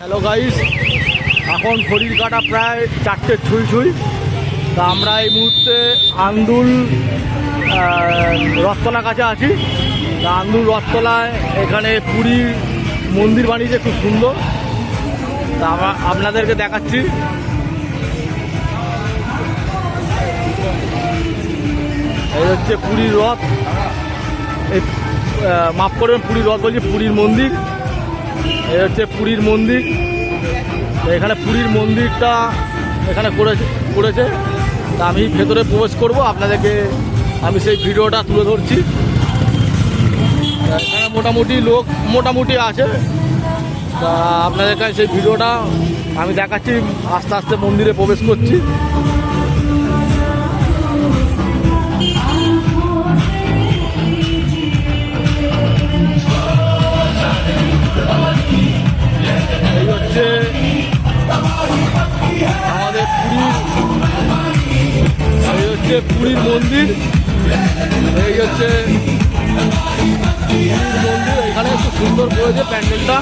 Hello guys এখন ঘড়ির কাটা প্রায় চারটে ছুঁই ছুঁই। তা আমরা এই মুহূর্তে আন্দুল রথতলা কাছে আছি। তা আন্দুল রথতলায় এখানে পুরীর মন্দির বানিয়েছে, খুব সুন্দর। তা আমরা আপনাদেরকে দেখাচ্ছি। এই হচ্ছে পুরীর রথ। মাফ করবেন, পুরীর রথ বলছি, পুরীর মন্দির। এই হচ্ছে পুরীর মন্দির। এখানে পুরীর মন্দিরটা এখানে করেছে করেছে। তা আমি ভেতরে প্রবেশ করব, আপনাদেরকে আমি সেই ভিডিওটা তুলে ধরছি। এখানে মোটামুটি লোক মোটামুটি আছে। তা আপনাদের কাছে সেই ভিডিওটা আমি দেখাচ্ছি, আস্তে আস্তে মন্দিরে প্রবেশ করছি। পুরীর মন্দির। এই হচ্ছে মন্দির এখানে খুব সুন্দর করেছে প্যান্ডেলটা।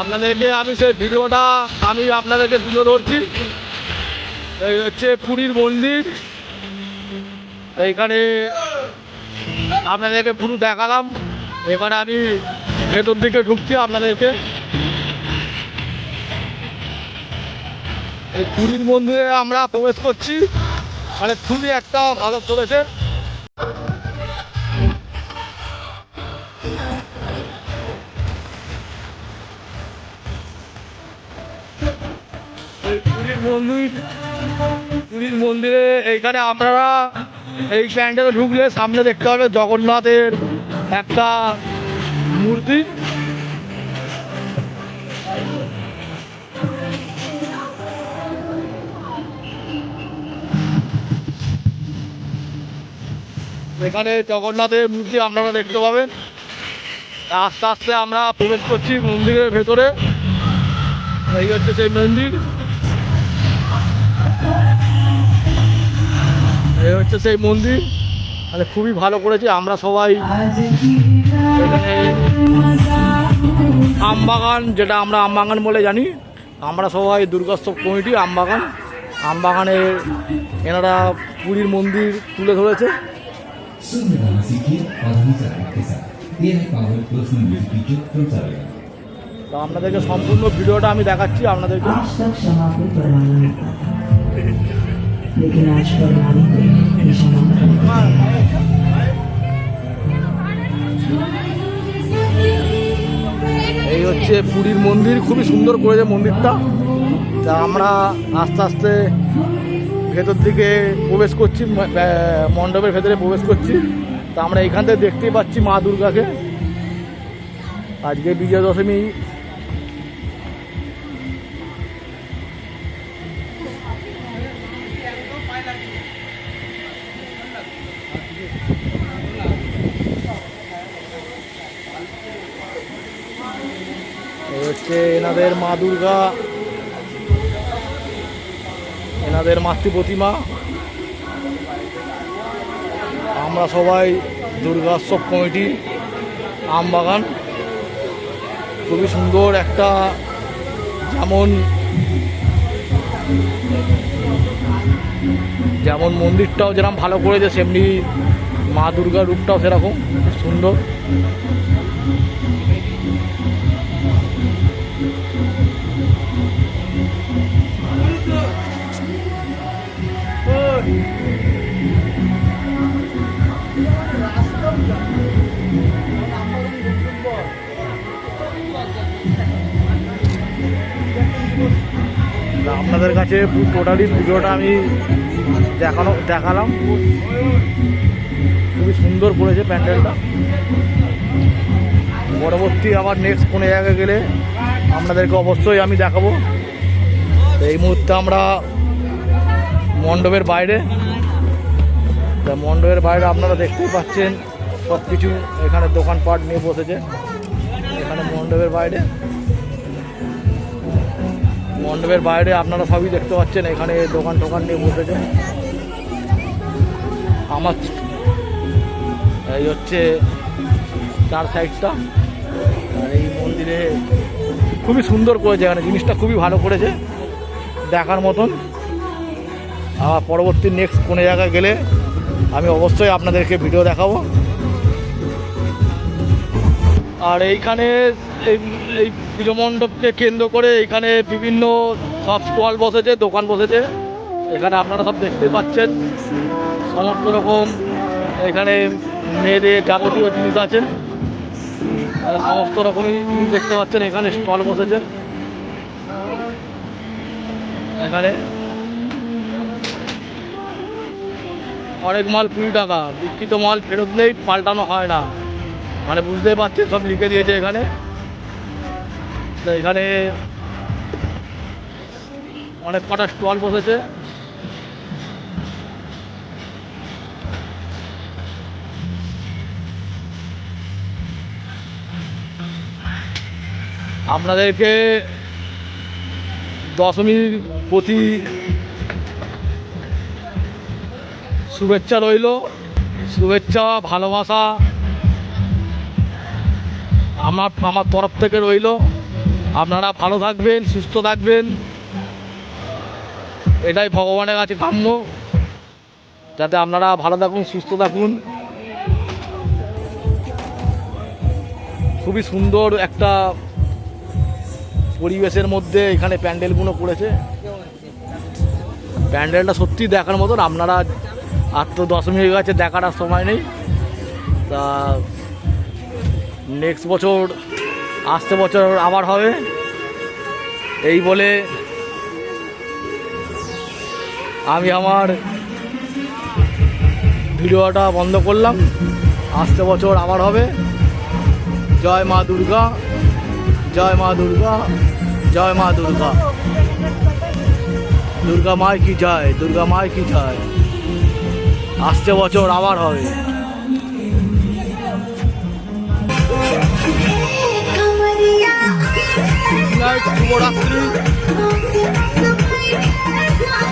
আপনাদেরকে আমি সেই ভিডিওটা, আমি আপনাদেরকে তুলে ধরছি। এই হচ্ছে পুরীর মন্দির। এইখানে আপনাদেরকে পুরো দেখালাম। এবারে আমি ভেতর দিকে ঢুকছি আপনাদেরকে। এই পুরীর মন্দিরে আমরা প্রবেশ করছি। মানে খুবই একটা ভালো চলেছে। পুরীর মন্দির, পুরীর মন্দিরে এইখানে আপনারা এই প্যান্ডেলে ঢুকলে সামনে দেখতে হবে জগন্নাথের একটা মূর্তি। এখানে জগন্নাথের মূর্তি আপনারা দেখতে পাবেন। আস্তে আস্তে আমরা প্রবেশ করছি মন্দিরের ভেতরে। এই হচ্ছে সেই মন্দির। এই হচ্ছে সেই মন্দির। মানে খুবই ভালো করেছে, আমরা সবাই। আমবাগান, যেটা আমরা আমবাগান বলে জানি, আমরা সবাই দুর্গোৎসব কমিটি, আমবাগান। আমবাগানের এনারা পুরীর মন্দির তুলে ধরেছে। संविधान सीखिए और हम के साथ ये है पावर प्लस मंदिर की जो प्रचार তো আপনাদেরকে সম্পূর্ণ ভিডিওটা আমি দেখাচ্ছি আপনাদেরকে आज तक क्षमा को परवाना होता था लेकिन आज परवाने को ये क्षमा करना এই হচ্ছে পুরীর মন্দির খুবই সুন্দর করেছে মন্দিরটা তা আমরা আস্তে আস্তে ভেতর দিকে প্রবেশ করছি মণ্ডপের ভেতরে প্রবেশ করছি। তা আমরা এখান থেকে দেখতেই পাচ্ছি মা দুর্গাকে। আজকে বিজয়া দশমী হচ্ছে এনাদের মা দুর্গা। এনাদের মাতৃ প্রতিমা। আমরা সবাই দুর্গোৎসব কমিটি, আমবাগান। খুবই সুন্দর একটা যেমন যেমন মন্দিরটাও যেরকম ভালো করেছে, সেমনি মা দুর্গার রূপটাও সেরকম সুন্দর। আপনাদের কাছে টোটালি পুজোটা আমি দেখানো, দেখালাম। খুবই সুন্দর করেছে প্যান্ডেলটা। পরবর্তী আবার নেক্সট কোনো জায়গায় গেলে আপনাদেরকে অবশ্যই আমি দেখাবো। এই মুহূর্তে আমরা মণ্ডপের বাইরে। তা মণ্ডপের বাইরে আপনারা দেখতেই পাচ্ছেন সব কিছু এখানে দোকানপাট নিয়ে বসেছে এখানে মণ্ডপের বাইরে। মণ্ডপের বাইরে আপনারা সবই দেখতে পাচ্ছেন, এখানে দোকান টোকান নিয়ে বসেছে আমার এই হচ্ছে চার সাইডটা। আর এই মন্দিরে খুবই সুন্দর করেছে, এখানে জিনিসটা খুবই ভালো করেছে, দেখার মতন। আবার পরবর্তী নেক্সট কোনো জায়গায় গেলে আমি অবশ্যই আপনাদেরকে ভিডিও দেখাবো। আর এইখানে এই এই পুজো মণ্ডপকে কেন্দ্র করে এখানে বিভিন্ন সব স্টল বসেছে, দোকান বসেছে। এখানে আপনারা সব দেখতে পাচ্ছেন। সমস্ত রকম এখানে মেয়েদের যাবতীয় জিনিস আছে। সমস্ত রকমই দেখতে পাচ্ছেন, এখানে স্টল বসেছে। এখানে অনেক মাল কুড়ি টাকা, বিক্রিত মাল ফেরত নেই, পাল্টানো হয় না। মানে বুঝতেই পারছি সব লিখে দিয়েছে এখানে। তো এখানে অনেক কটা স্টল বসেছে। আপনাদেরকে দশমীর প্রতি শুভেচ্ছা রইল। শুভেচ্ছা, ভালোবাসা আমার আমার তরফ থেকে রইল। আপনারা ভালো থাকবেন, সুস্থ থাকবেন। এটাই ভগবানের কাছে কাম্য। যাতে আপনারা ভালো থাকুন, সুস্থ থাকুন। খুবই সুন্দর একটা পরিবেশের মধ্যে এখানে প্যান্ডেলগুলো করেছে। প্যান্ডেলটা সত্যি দেখার মতন আপনারা আর তো দশমী হয়ে গেছে, দেখার সময় নেই। তা নেক্সট বছর আসতে বছর আবার হবে। এই বলে আমি আমার ভিডিওটা বন্ধ করলাম। আসতে বছর আবার হবে। জয় মা দুর্গা, জয় মা দুর্গা, জয় মা দুর্গা। দুর্গা মায় কি জয়, দুর্গা মায় কি জয়। আসতে বছর আবার হবে। Night, শুভরাত্রি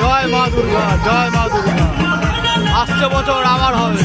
জয় মা দুর্গা জয় মা দুর্গা আসছে বছর আবার হবে।